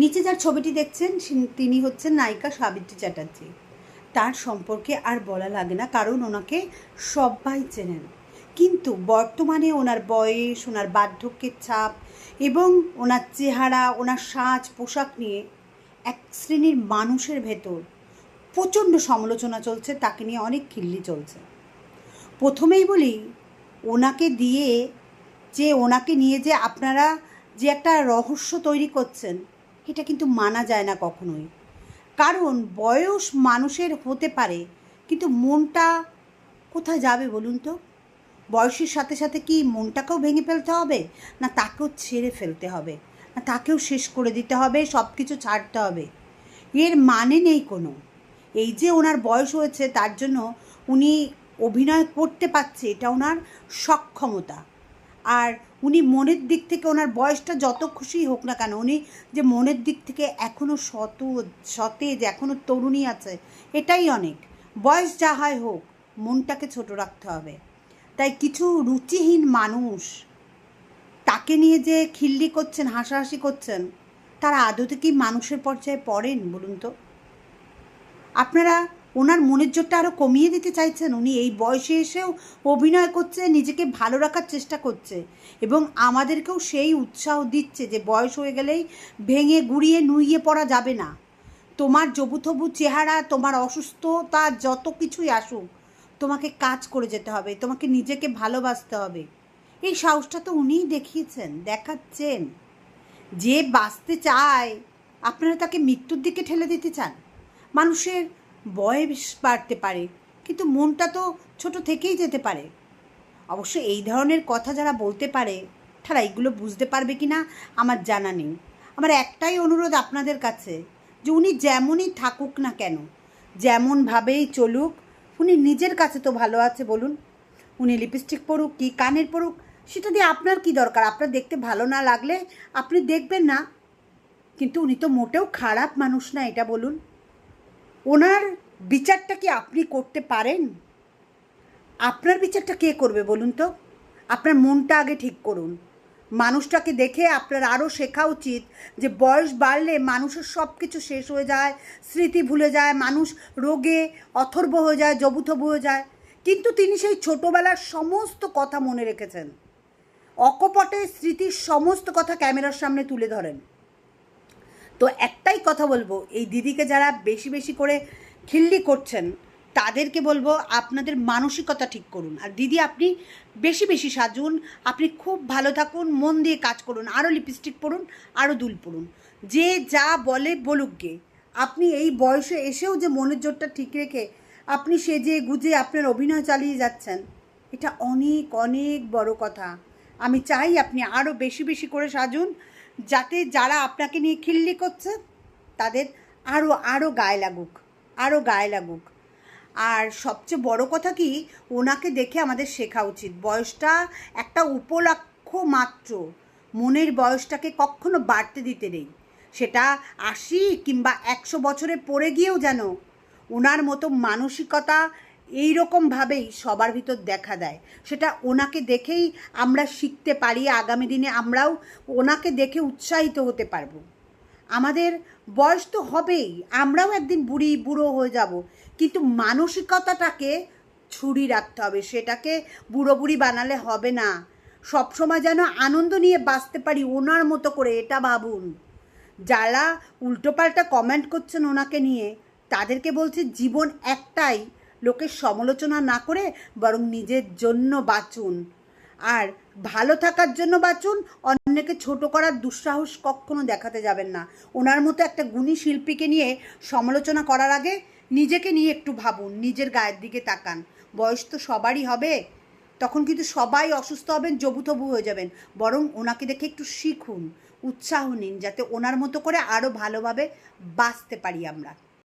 নিচে যার ছবিটি দেখছেন তিনি হচ্ছেন নায়িকা সাবিত্রী চ্যাটার্জি। তার সম্পর্কে আর বলা লাগে না, কারণ ওনাকে সবাই চেনেন। কিন্তু বর্তমানে ওনার বয়স, ওনার বার্ধক্যের ছাপ এবং ওনার চেহারা, ওনার সাজ, পোশাক নিয়ে এক শ্রেণির মানুষের ভেতর প্রচণ্ড সমালোচনা চলছে, তাকে নিয়ে অনেক খিল্লি চলছে। প্রথমেই বলি, ওনাকে দিয়ে যে ওনাকে নিয়ে যে আপনারা যে একটা রহস্য তৈরি করছেন এটা কিন্তু মানা যায় না কখনোই। কারণ বয়স মানুষের হতে পারে, কিন্তু মনটা কোথায় যাবে বলুন তো? বয়সের সাথে সাথে কি মনটাকেও ভেঙে ফেলতে হবে? না তাকেও ছেড়ে ফেলতে হবে? না তাকেও শেষ করে দিতে হবে? সব কিছু ছাড়তে হবে? এর মানে নেই কোনো। এই যে ওনার বয়স হয়েছে, তার জন্য উনি অভিনয় করতে পারছে, এটা ওনার সক্ষমতা। আর উনি মনের দিক থেকে ওনার বয়সটা যত খুশি হোক না কেন, উনি যে মনের দিক থেকে এখনও সত সতেজ এখনও তরুণী আছে, এটাই অনেক। বয়স যা হয় হোক, মনটাকে ছোট রাখতে হবে। তাই কিছু রুচিহীন মানুষ তাকে নিয়ে যে খিল্লি করছেন, হাসাহাসি করছেন, তারা আদতে কি মানুষের পর্যায়ে পড়েন বলুন তো? আপনারা ওনার মনের জোরটা আরও কমিয়ে দিতে চাইছেন। উনি এই বয়সে এসেও অভিনয় করছে, নিজেকে ভালো রাখার চেষ্টা করছে এবং আমাদেরকেও সেই উৎসাহ দিচ্ছে যে বয়স হয়ে গেলেই ভেঙে গুড়িয়ে নুইয়ে পড়া যাবে না। তোমার জবুথবু চেহারা, তোমার অসুস্থতা যত কিছুই আসুক, তোমাকে কাজ করে যেতে হবে, তোমাকে নিজেকে ভালোবাসতে হবে। এই সাহসটা তো উনিই দেখিয়েছেন, দেখাচ্ছেন। যে বাঁচতে চায়, আপনারা তাকে মৃত্যুর দিকে ঠেলে দিতে চান। মানুষের বয়স বাড়তে পারে, কিন্তু মনটা তো ছোট থেকেই যেতে পারে। অবশ্য এই ধরনের কথা যারা বলতে পারে, তারা এইগুলো বুঝতে পারবে কি না আমার জানা নেই। আমার একটাই অনুরোধ আপনাদের কাছে, যে উনি যেমনই থাকুক না কেন, যেমনভাবেই চলুক, উনি নিজের কাছে তো ভালো আছে বলুন। উনি লিপস্টিক পরুক কি কানের পরুক, সেটা দিয়ে আপনার কি দরকার? আপনার দেখতে ভালো না লাগলে আপনি দেখবেন না। কিন্তু উনি তো মোটেও খারাপ মানুষ না এটা বলুন। ওনার বিচারটা কি আপনি করতে পারেন? আপনার বিচারটা কে করবে বলুন তো? আপনার মনটা আগে ঠিক করুন। মানুষটাকে দেখে আপনার আরও শেখা উচিত যে বয়স বাড়লে মানুষের সব কিছু শেষ হয়ে যায়, স্মৃতি ভুলে যায়, মানুষ রোগে অথর্ব হয়ে যায়, জবুথবু হয়ে যায়। কিন্তু তিনি সেই ছোটোবেলার সমস্ত কথা মনে রেখেছেন। অকপটে স্মৃতির সমস্ত কথা ক্যামেরার সামনে তুলে ধরেন। তো একটাই কথা বলব, এই দিদিকে যারা বেশি বেশি করে খিল্লি করছেন, তাদেরকে বলব আপনাদের মানসিকতা ঠিক করুন। আর দিদি, আপনি বেশি বেশি সাজুন, আপনি খুব ভালো থাকুন, মন দিয়ে কাজ করুন আরও লিপস্টিক পরুন আরও দুল পরুন। যে যা বলে বলুক গে। আপনি এই বয়সে এসেও যে মনের জোরটা ঠিক রেখে আপনি সেজে গুজে আপনার অভিনয় চালিয়ে যাচ্ছেন, এটা অনেক অনেক বড় কথা। আমি চাই আপনি আরও বেশি বেশি করে সাজুন, যাতে যারা আপনাকে নিয়ে খিল্লি করছে, তাদের আরও আরও গায়ে লাগুক। আরও গায়ে লাগুক। আর সবচেয়ে বড় কথা কি, ওনাকে দেখে আমাদের শেখা উচিত। বয়সটা একটা উপলক্ষ মাত্র। মনের বয়সটাকে কখনো বাড়তে দিতে নেই। সেটা আশি কিংবা একশো বছরে পড়ে গিয়েও যেন ওনার মতো মানসিকতা এই রকমভাবেই সবার ভিতর দেখা দেয়। সেটা ওনাকে দেখেই আমরা শিখতে পারি। আগামী দিনে আমরাও ওনাকে দেখে উৎসাহিত হতে পারব। আমাদের বয়স তো হবেই, আমরাও একদিন বুড়ি, বুড়ো হয়ে যাব। কিন্তু মানসিকতাটাকে ছুরি রাখতে হবে, সেটাকে বুড়ো বুড়ি বানালে হবে না। সবসময় যেন আনন্দ নিয়ে বাঁচতে পারি ওনার মতো করে, এটা ভাবুন। যারা উল্টোপাল্টা কমেন্ট করছেন ওনাকে নিয়ে, তাদেরকে বলছে জীবন একটাই, লোকের সমালোচনা না করে বরং নিজের জন্য বাঁচুন। আর ভালো থাকার জন্য বাঁচুন, অন্যকে ছোট করার দুঃসাহস কখনো দেখাতে যাবেন না। ওনার মতো একটা গুণী শিল্পীকে নিয়ে সমালোচনা করার আগে নিজেকে নিয়ে একটু ভাবুন, নিজের গায়ের দিকে তাকান। বয়স তো সবারই হবে। তখন কিন্তু সবাই অসুস্থ হবেন, জবুতবু হয়ে যাবেন। বরং ওনাকে দেখে একটু শিখুন, উৎসাহ নিন, যাতে ওনার মতো করে আরও ভালোভাবে বাঁচতে পারি আমরা।